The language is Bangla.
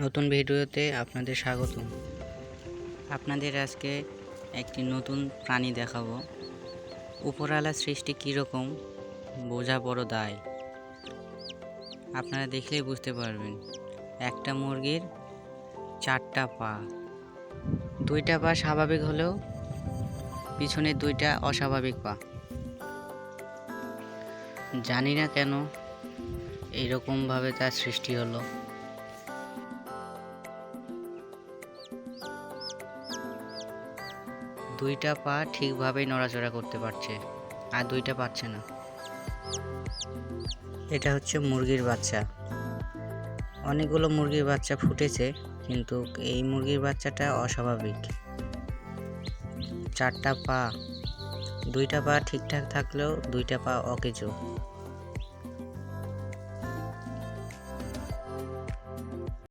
নতুন ভিডিওতে আপনাদের স্বাগত আপনাদের আজকে একটি নতুন প্রাণী দেখাবো। উপরওয়ালার সৃষ্টি কীরকম, বোঝা বড় দায়। আপনারা দেখলেই বুঝতে পারবেন, একটা মুরগির চারটা পা। দুইটা পা স্বাভাবিক হলেও পিছনে দুইটা অস্বাভাবিক পা। জানি না কেন এইরকমভাবে তার সৃষ্টি হলো। দুইটা পা ঠিকভাবেই নড়াচড়া করতে পারছে, আর দুইটা পাচ্ছে না। এটা হচ্ছে মুরগির বাচ্চা। অনেকগুলো মুরগির বাচ্চা ফুটেছে, কিন্তু এই মুরগির বাচ্চাটা অস্বাভাবিক। চারটা পা, দুইটা পা ঠিকঠাক থাকলেও দুইটা পা অকেজো।